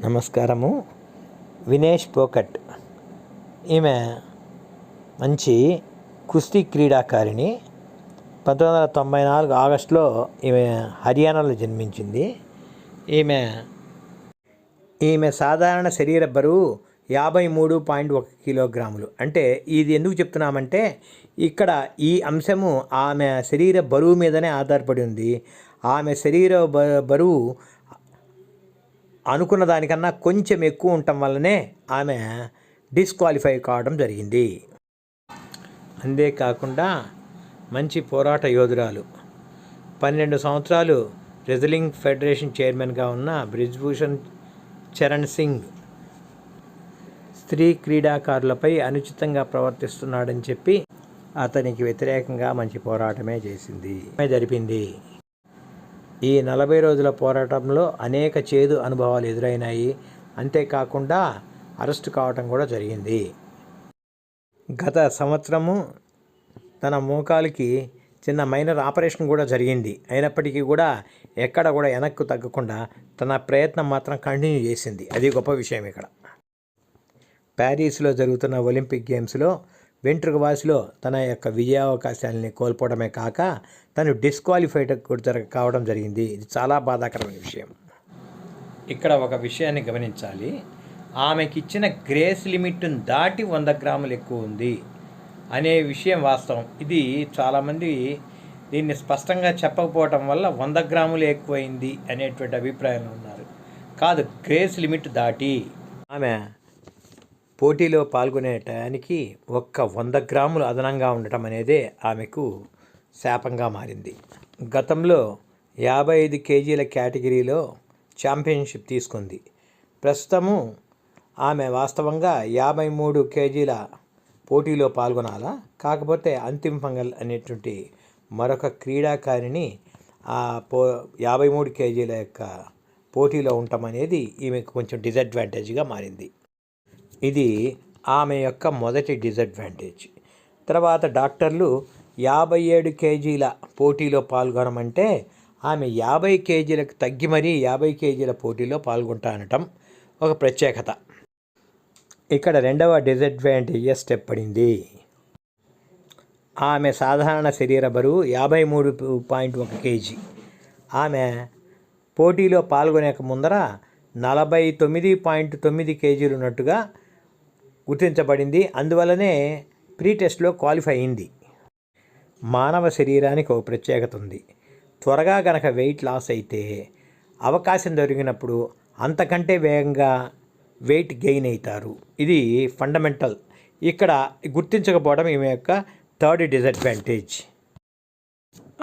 నమస్కారము. వినేష్ పోకట్. ఈమె మంచి కుస్తీ క్రీడాకారిణి. పంతొమ్మిది వందల తొంభై నాలుగు ఆగస్టులో ఈమె హర్యానాలో జన్మించింది. ఈమె ఈమె సాధారణ శరీర బరువు యాభై మూడు పాయింట్ ఒక కిలోగ్రాములు. అంటే ఇది ఎందుకు చెప్తున్నామంటే ఇక్కడ ఈ అంశము ఆమె శరీర బరువు మీదనే ఆధారపడి ఉంది. ఆమె శరీర బ- బరువు అనుకున్న దానికన్నా కొంచెం ఎక్కువ ఉండటం వల్లనే ఆమె డిస్క్వాలిఫై కావడం జరిగింది. అంతేకాకుండా మంచి పోరాట యోధురాలు. పన్నెండు సంవత్సరాలు రెజ్లింగ్ ఫెడరేషన్ చైర్మన్గా ఉన్న బ్రిజ్భూషణ్ చరణ్ సింగ్ స్త్రీ క్రీడాకారులపై అనుచితంగా ప్రవర్తిస్తున్నాడని చెప్పి అతనికి వ్యతిరేకంగా మంచి పోరాటమే చేసింది. జరిపింది. ఈ నలభై రోజుల పోరాటంలో అనేక చేదు అనుభవాలు ఎదురైనాయి. అంతేకాకుండా అరెస్ట్ కావటం కూడా జరిగింది. గత సంవత్సరము తన మోకాలికి చిన్న మైనర్ ఆపరేషన్ కూడా జరిగింది. అయినప్పటికీ కూడా ఎక్కడ కూడా వెనక్కు తగ్గకుండా తన ప్రయత్నం మాత్రం కంటిన్యూ చేసింది. అది గొప్ప విషయం ఇక్కడ. ప్యారిస్లో జరుగుతున్న ఒలింపిక్ గేమ్స్లో వెంట్రుక వాసిలో తన యొక్క విజయావకాశాలని కోల్పోవడమే కాక తను డిస్క్వాలిఫైడ్ కూడా జరగ కావడం జరిగింది. ఇది చాలా బాధాకరమైన విషయం. ఇక్కడ ఒక విషయాన్ని గమనించాలి. ఆమెకి ఇచ్చిన గ్రేస్ లిమిట్ను దాటి వంద గ్రాములు ఎక్కువ ఉంది అనే విషయం వాస్తవం. ఇది చాలామంది దీన్ని స్పష్టంగా చెప్పకపోవటం వల్ల వంద గ్రాములు ఎక్కువైంది అనేటువంటి అభిప్రాయంలో ఉన్నారు. కాదు గ్రేస్ లిమిట్ దాటి ఆమె పోటీలో పాల్గొనే టయానికి ఒక్క వంద గ్రాములు అదనంగా ఉండటం అనేదే ఆమెకు శాపంగా మారింది. గతంలో యాభై ఐదు కేజీల కేటగిరీలో ఛాంపియన్షిప్ తీసుకుంది. ప్రస్తుతము ఆమె వాస్తవంగా యాభై మూడు కేజీల పోటీలో పాల్గొనాలా? కాకపోతే అంతిమ ఫంగల్ అనేటువంటి మరొక క్రీడాకారిణి ఆ పో యాభై మూడు కేజీల యొక్క పోటీలో ఉండటం అనేది ఈమెకు కొంచెం డిసడ్వాంటేజ్గా మారింది. ఇది ఆమె యొక్క మొదటి డిసడ్వాంటేజ్. తర్వాత డాక్టర్లు యాభై ఏడు కేజీల పోటీలో పాల్గొనమంటే ఆమె యాభై కేజీలకు తగ్గి మరీ యాభై కేజీల పోటీలో పాల్గొంటానటం ఒక ప్రత్యేకత. ఇక్కడ రెండవ డిసడ్వాంటేజ్ స్టెప్ పడింది. ఆమె సాధారణ శరీర బరువు యాభై మూడు పాయింట్ ఒక కేజీ. ఆమె పోటీలో పాల్గొనేక ముందర నలభై తొమ్మిది పాయింట్ తొమ్మిది కేజీలు ఉన్నట్టుగా గుర్తించబడింది. అందువల్లనే ప్రీ టెస్ట్లో క్వాలిఫై అయింది. మానవ శరీరానికి ఒక ప్రత్యేకత ఉంది. త్వరగా గనక వెయిట్ లాస్ అయితే అవకాశం దొరికినప్పుడు అంతకంటే వేగంగా వెయిట్ గెయిన్ అవుతారు. ఇది ఫండమెంటల్. ఇక్కడ గుర్తించకపోవడం ఈమె యొక్క థర్డ్ డిసడ్వాంటేజ్.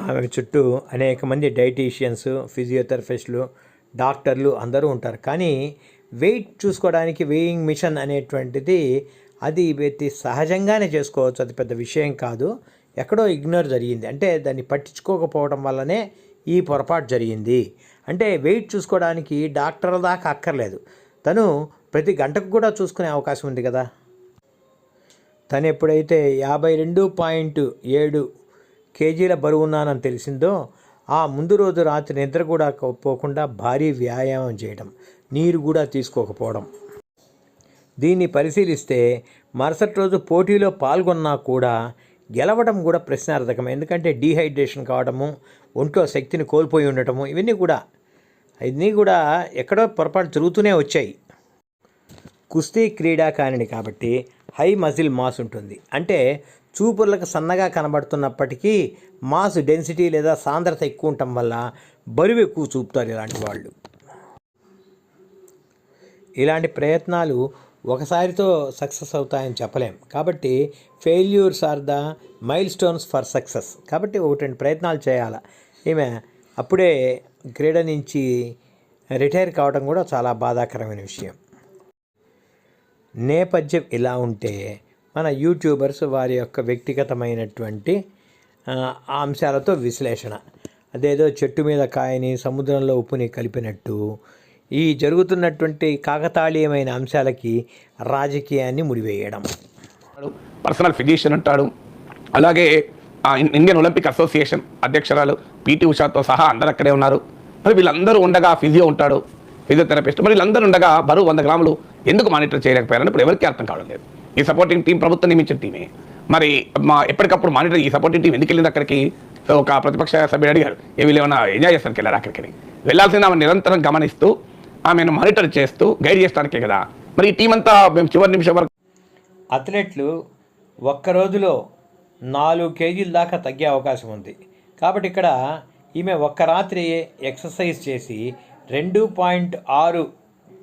ఆమె చుట్టూ అనేక మంది డైటీషియన్స్ ఫిజియోథెరపిస్టులు డాక్టర్లు అందరూ ఉంటారు. కానీ వెయిట్ చూసుకోవడానికి వెయింగ్ మిషన్ అనేటువంటిది అది వ్యక్తి సహజంగానే చేసుకోవచ్చు. అది పెద్ద విషయం కాదు. ఎక్కడో ఇగ్నోర్ జరిగింది. అంటే దాన్ని పట్టించుకోకపోవడం వల్లనే ఈ పొరపాటు జరిగింది. అంటే వెయిట్ చూసుకోవడానికి డాక్టర్ల దాకా అక్కర్లేదు. తను ప్రతి గంటకు కూడా చూసుకునే అవకాశం ఉంది కదా. తను ఎప్పుడైతే యాభై రెండు పాయింట్ ఏడు కేజీల బరువు ఉన్నానని తెలిసిందో ఆ ముందు రోజు రాత్రి నిద్ర కూడా పోకుండా భారీ వ్యాయామం చేయడం నీరు కూడా తీసుకోకపోవడం. దీన్ని పరిశీలిస్తే మరుసటి రోజు పోటీలో పాల్గొన్నా కూడా గెలవడం కూడా ప్రశ్నార్థకం. ఎందుకంటే డీహైడ్రేషన్ కావడము ఒంట్లో శక్తిని కోల్పోయి ఉండటము ఇవన్నీ కూడా ఇవన్నీ కూడా ఎక్కడో పొరపాటు జరుగుతూనే వచ్చాయి. కుస్తీ క్రీడాకారిణి కాబట్టి హై మజిల్ మాస్ ఉంటుంది. అంటే చూపులకు సన్నగా కనబడుతున్నప్పటికీ మాస్ డెన్సిటీ లేదా సాంద్రత ఎక్కువ ఉండటం వల్ల బరువు ఎక్కువ చూపుతారు ఇలాంటి వాళ్ళు. ఇలాంటి ప్రయత్నాలు ఒకసారితో సక్సెస్ అవుతాయని చెప్పలేం. కాబట్టి failures are the milestones for success. కాబట్టి ఒకటి రెండు ప్రయత్నాలు చేయాలి. ఈమె అప్పుడే క్రీడ నుంచి రిటైర్ కావడం కూడా చాలా బాధాకరమైన విషయం. నేపథ్యం ఇలా ఉంటే మన యూట్యూబర్స్ వారి యొక్క వ్యక్తిగతమైనటువంటి ఆ, అంశాలతో విశ్లేషణ. అదేదో చెట్టు మీద కాయని సముద్రంలో ఉప్పుని కలిపినట్టు ఈ జరుగుతున్నటువంటి కాకతాళీయమైన అంశాలకి రాజకీయాన్ని ముడివేయడం. పర్సనల్ ఫిజిషియన్ అంటాడు. అలాగే ఇండియన్ ఒలింపిక్ అసోసియేషన్ అధ్యక్షురాలు పిటి ఉషాతో సహా అందరు అక్కడే ఉన్నారు. మరి వీళ్ళందరూ ఉండగా ఫిజియో ఉంటాడు ఫిజియోథెరపిస్ట్. మరి వీళ్ళందరూ ఉండగా బరువు వంద గ్రాములు ఎందుకు మానిటర్ చేయలేకపోయారని ఇప్పుడు ఎవరికీ అర్థం కావడం లేదు. ఈ సపోర్టింగ్ టీం ప్రభుత్వం నియమించిన టీమే మరి మా ఎప్పటికప్పుడు మానిటర్ ఈ సపోర్టింగ్ టీం ఎందుకు వెళ్ళింది అక్కడికి? ఒక ప్రతిపక్ష సభ్యుడు అడిగారు ఏ వీళ్ళు ఎంజాయ్ చేస్తానికి వెళ్ళారు అక్కడికి? వెళ్ళాల్సింది ఆమె నిరంతరం గమనిస్తూ ఆమెను మానిటర్ చేస్తూ గైడ్ చేయడానికే కదా. మరి ఈ టీం అంతా మేము చివరి నిమిషం వరకు అథ్లెట్లు ఒక్క రోజులో నాలుగు కేజీల దాకా తగ్గే అవకాశం ఉంది. కాబట్టి ఇక్కడ ఈమె ఒక్క రాత్రి ఎక్సర్సైజ్ చేసి రెండు పాయింట్ ఆరు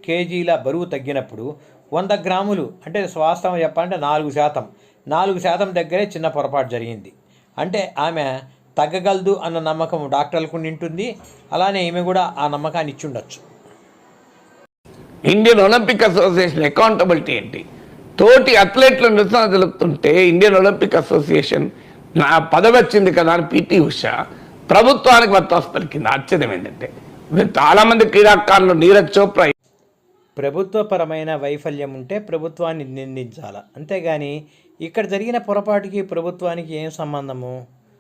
కేజీల బరువు తగ్గినప్పుడు వంద గ్రాములు అంటే వాస్తవం చెప్పాలంటే నాలుగు శాతం. నాలుగు శాతం దగ్గరే చిన్న పొరపాటు జరిగింది. అంటే ఆమె తగ్గగలదు అన్న నమ్మకం డాక్టర్లకు నింటుంది అలానే ఈమె కూడా ఆ నమ్మకాన్ని ఇచ్చి ఉండొచ్చు. ఇండియన్ ఒలింపిక్ అసోసియేషన్ అకౌంటబిలిటీ ఏంటి? తోటి అథ్లెట్లు నిరసన తెలుపుతుంటే ఇండియన్ ఒలింపిక్ అసోసియేషన్ నా పదవి వచ్చింది కదా అని పిటి ఉష ప్రభుత్వానికి వత్తాసు పలికింది ఆశ్చర్యం ఏంటంటే చాలా మంది క్రీడాకారులు నీరజ్ చోప్రా ప్రభుత్వపరమైన వైఫల్యం ఉంటే ప్రభుత్వాన్ని నిందించాల అంతేగాని ఇక్కడ జరిగిన పొరపాటుకి ప్రభుత్వానికి ఏం సంబంధము?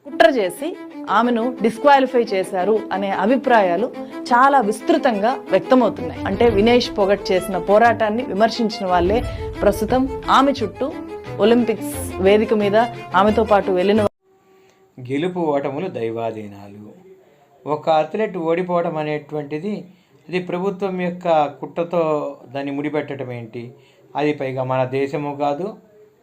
కుట్ర చేసి ఆమెను డిస్క్వాలిఫై చేశారు అనే అభిప్రాయాలు చాలా విస్తృతంగా వ్యక్తమవుతున్నాయి. అంటే వినేష్ పొగట్ చేసిన పోరాటాన్ని విమర్శించిన వాళ్ళే ప్రస్తుతం ఆమె చుట్టూ ఒలింపిక్స్ వేదిక మీద ఆమెతో పాటు వెళ్ళిన గెలుపు ఓటములు దైవాధీనాలు. ఒక అథ్లెట్ ఓడిపోవడం అనేటువంటిది అది ప్రభుత్వం యొక్క కుట్రతో దాన్ని ముడిపెట్టడం ఏంటి? అది పైగా మన దేశము కాదు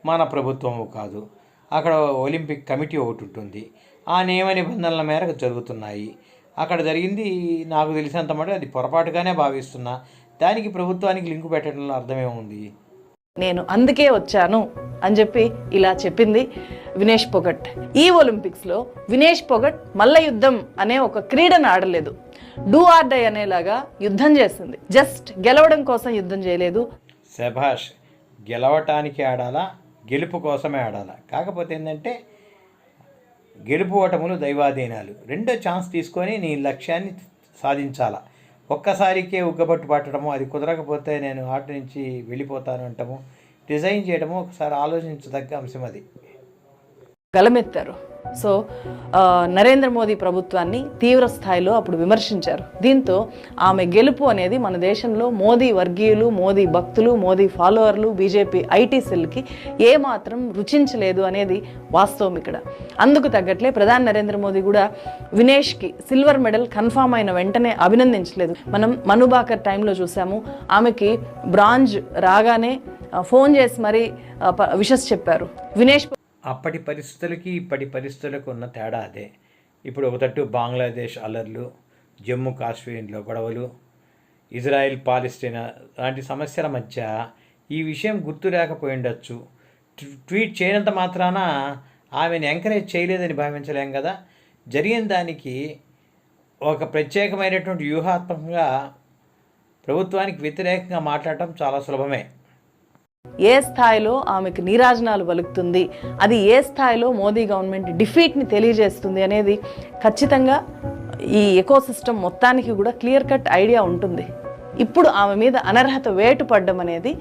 మన ప్రభుత్వము కాదు. అక్కడ ఒలింపిక్ కమిటీ ఒకటి ఉంటుంది. ఆ నియమ నిబంధనల మేరకు జరుగుతున్నాయి. అక్కడ జరిగింది నాకు తెలిసినంత మటుకు అది పొరపాటుగానే భావిస్తున్నా. దానికి ప్రభుత్వానికి లింకు పెట్టడంలో అర్థమేముంది? నేను అందుకే వచ్చాను అని చెప్పి ఇలా చెప్పింది వినేష్ పొగట్. ఈ ఒలింపిక్స్లో వినేష్ పొగట్ మల్ల యుద్ధం అనే ఒక క్రీడను ఆడలేదు. డూ ఆర్ డై అనేలాగా యుద్ధం చేసింది జస్ట్ గెలవడం కోసం యుద్ధం చేయలేదు. శభాష్ గెలవటానికి ఆడాలా? గెలుపు కోసమే ఆడాలా? కాకపోతే ఏంటంటే గెలుపు ఓటములు దైవాధీనాలు. రెండో ఛాన్స్ తీసుకొని నీ లక్ష్యాన్ని సాధించాలా? ఒక్కసారికే ఉగ్గబట్టు పట్టడము అది కుదరకపోతే నేను ఆట నుంచి వెళ్ళిపోతాను అంటాము డిజైన్ చేయడము ఒకసారి ఆలోచించదగ్గ అంశం అది. గలమెత్తారు. సో నరేంద్ర మోదీ ప్రభుత్వాన్ని తీవ్ర స్థాయిలో అప్పుడు విమర్శించారు. దీంతో ఆమె గెలుపు అనేది మన దేశంలో మోదీ వర్గీయులు మోదీ భక్తులు మోదీ ఫాలోవర్లు బీజేపీ ఐటీ సెల్కి ఏమాత్రం రుచించలేదు అనేది వాస్తవం ఇక్కడ. అందుకు తగ్గట్లే ప్రధాని నరేంద్ర మోదీ కూడా వినేష్కి సిల్వర్ మెడల్ కన్ఫామ్ అయిన వెంటనే అభినందించలేదు. మనం మనుబాకర్ టైంలో చూసాము. ఆమెకి బ్రాంజ్ రాగానే ఫోన్ చేసి మరీ విషస్ చెప్పారు. వినేష్ అప్పటి పరిస్థితులకి ఇప్పటి పరిస్థితులకు ఉన్న తేడా అదే. ఇప్పుడు ఒకటట్టు బంగ్లాదేశ్ అలర్లు జమ్మూ కాశ్మీర్లో గొడవలు ఇజ్రాయెల్ పాలిస్తీనా లాంటి సమస్యల మధ్య ఈ విషయం గుర్తు లేకపోయిండొచ్చు ట్వీట్ చేయనంత మాత్రాన ఆమెను ఎంకరేజ్ చేయలేదని భావించలేం కదా. జరిగిన దానికి ఒక ప్రత్యేకమైనటువంటి వ్యూహాత్మకంగా ప్రభుత్వానికి వ్యతిరేకంగా మాట్లాడటం చాలా సులభమే. ఏ స్థాయిలో ఆమెకు నీరాజనాలు వలుకుతుంది? అది ఏ స్థాయిలో మోదీ గవర్నమెంట్ డిఫీట్ని తెలియజేస్తుంది అనేది ఖచ్చితంగా ఈ ఎకోసిస్టమ్ మొత్తానికి కూడా క్లియర్ కట్ ఐడియా ఉంటుంది. ఇప్పుడు ఆమె మీద అనర్హత వేటు పడ్డం అనేది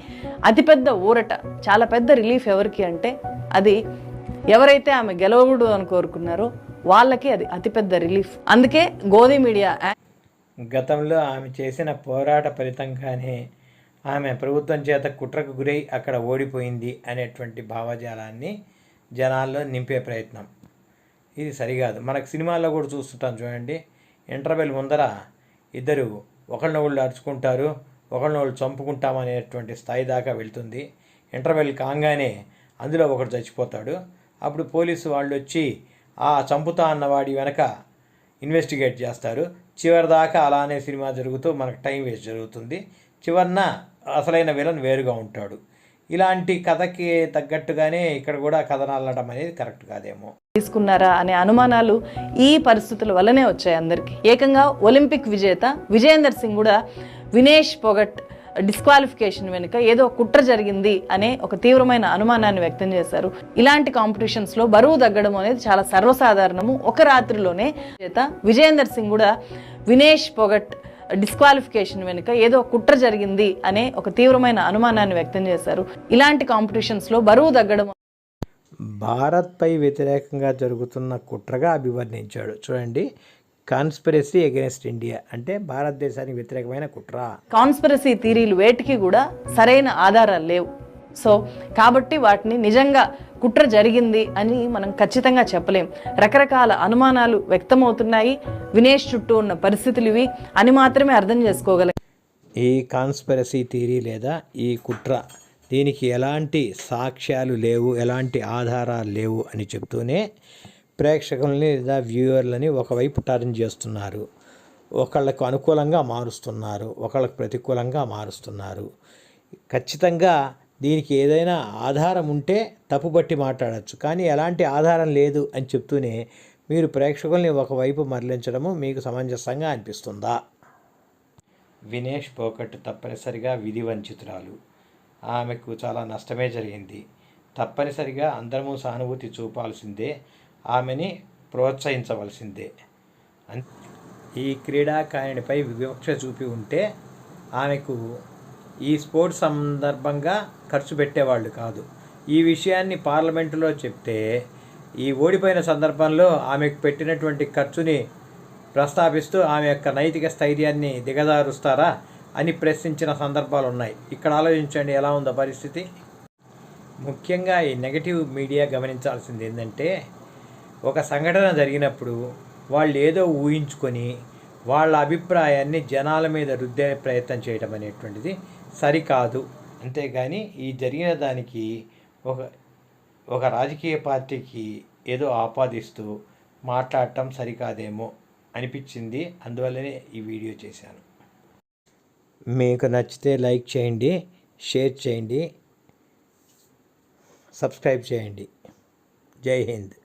అతిపెద్ద ఊరట. చాలా పెద్ద రిలీఫ్ ఎవరికి అంటే అది ఎవరైతే ఆమె గెలవకూడదు అని కోరుకున్నారో వాళ్ళకి అది అతిపెద్ద రిలీఫ్. అందుకే గోధి మీడియా గతంలో ఆమె చేసిన పోరాట ఫలితంగానే ఆమె ప్రభుత్వం చేత కుట్రకు గురై అక్కడ ఓడిపోయింది అనేటువంటి భావజాలాన్ని జనాల్లో నింపే ప్రయత్నం. ఇది సరికాదు మనకు సినిమాల్లో కూడా చూస్తుంటాం చూడండి. ఇంటర్వెల్ ముందర ఇద్దరు ఒకళ్ళనొకళ్ళు అరుచుకుంటారు ఒకళ్ళనొకళ్ళు చంపుకుంటాం అనేటువంటి స్థాయి దాకా వెళ్తుంది. ఇంటర్వెల్ కాగానే అందులో ఒకడు చచ్చిపోతాడు. అప్పుడు పోలీసు వాళ్ళు వచ్చి ఆ చంపుతా అన్నవాడి వెనక ఇన్వెస్టిగేట్ చేస్తారు. చివరి దాకా అలానే సినిమా జరుగుతూ మనకు టైం వేస్ట్ జరుగుతుంది. చివరిన అసలైన విలన్ వేరుగా ఉంటాడు. ఇలాంటి కథకి తగ్గట్టుగానే ఇక్కడ కూడా కథనాలు అనడం అనేది కరెక్ట్ కాదేమో. తీసుకున్నారా అనే అనుమానాలు ఈ పరిస్థితుల వల్లనే వచ్చాయి అందరికి. ఏకంగా ఒలింపిక్ విజేత విజేందర్ సింగ్ కూడా వినేష్ పొగట్ డిస్క్వాలిఫికేషన్ వెనుక ఏదో కుట్ర జరిగింది అనే ఒక తీవ్రమైన అనుమానాన్ని వ్యక్తం చేశారు. ఇలాంటి కాంపిటీషన్స్లో బరువు తగ్గడం అనేది చాలా సర్వసాధారణము. ఒక రాత్రిలోనే విజేత విజేందర్ సింగ్ కూడా వినేష్ పొగట్ డిస్క్వాలిఫికేషన్ వెనుక ఏదో కుట్ర జరిగింది అనే ఒక తీవ్రమైన అనుమానాన్ని వ్యక్తం చేశారు. ఇలాంటి కాంపిటీషన్స్లో బరువు తగ్గడం భారత్పై వ్యతిరేకంగా జరుగుతున్న కుట్రగా అభివర్ణించాడు. చూడండి కాన్స్పిరసీ అగెన్స్ట్ ఇండియా అంటే భారతదేశానికి వ్యతిరేకమైన కుట్ర. కాన్స్పిరసీ థీరీలు వేటికి కూడా సరైన ఆధారాలు లేవు. సో కాబట్టి వాటిని నిజంగా కుట్ర జరిగింది అని మనం ఖచ్చితంగా చెప్పలేం. రకరకాల అనుమానాలు వ్యక్తమవుతున్నాయి. వినేష్ చుట్టూ ఉన్న పరిస్థితులు ఇవి. అని మాత్రమే అర్థం చేసుకోగలం. ఈ కాన్స్పెరసీ థీరీ లేదా ఈ కుట్ర దీనికి ఎలాంటి సాక్ష్యాలు లేవు ఎలాంటి ఆధారాలు లేవు అని చెప్తూనే ప్రేక్షకుల్ని లేదా వ్యూవర్లని ఒకవైపు టర్న్ చేస్తున్నారు. ఒకళ్ళకు అనుకూలంగా మారుస్తున్నారు ఒకళ్ళకు ప్రతికూలంగా మారుస్తున్నారు. ఖచ్చితంగా దీనికి ఏదైనా ఆధారం ఉంటే తప్పుపట్టి మాట్లాడచ్చు. కానీ ఎలాంటి ఆధారం లేదు అని చెప్తూనే మీరు ప్రేక్షకుల్ని ఒకవైపు మరలించడము మీకు సమంజసంగా అనిపిస్తుందా? వినేష్ పోకట్ తప్పనిసరిగా విధి వంచితురాలు. ఆమెకు చాలా నష్టమే జరిగింది. తప్పనిసరిగా అందరము సానుభూతి చూపాల్సిందే ఆమెని ప్రోత్సహించవలసిందే. అన్- ఈ క్రీడాకారిణిపై వివక్ష చూపి ఉంటే ఆమెకు ఈ స్పోర్ట్స్ సందర్భంగా ఖర్చు పెట్టేవాళ్ళు కాదు. ఈ విషయాన్ని పార్లమెంటులో చెప్తే ఈ ఓడిపోయిన సందర్భంలో ఆమెకు పెట్టినటువంటి ఖర్చుని ప్రస్తావిస్తూ ఆమె యొక్క నైతిక స్థైర్యాన్ని దిగజారుస్తారా అని ప్రశ్నించిన సందర్భాలు ఉన్నాయి. ఇక్కడ ఆలోచించండి ఎలా ఉందో పరిస్థితి? ముఖ్యంగా ఈ నెగటివ్ మీడియా గమనించాల్సింది ఏంటంటే ఒక సంఘటన జరిగినప్పుడు వాళ్ళు ఏదో ఊహించుకొని వాళ్ళ అభిప్రాయాన్ని జనాల మీద రుద్దే ప్రయత్నం చేయడం అనేటువంటిది సరికాదు. అంతేగాని ఈ జరిగిన దానికి ఒక ఒక రాజకీయ పార్టీకి ఏదో ఆపాదిస్తూ మాట్లాడటం సరికాదేమో అనిపించింది. అందువల్లనే ఈ వీడియో చేశాను. మీకు నచ్చితే లైక్ చేయండి షేర్ చేయండి సబ్స్క్రైబ్ చేయండి. జై హింద్.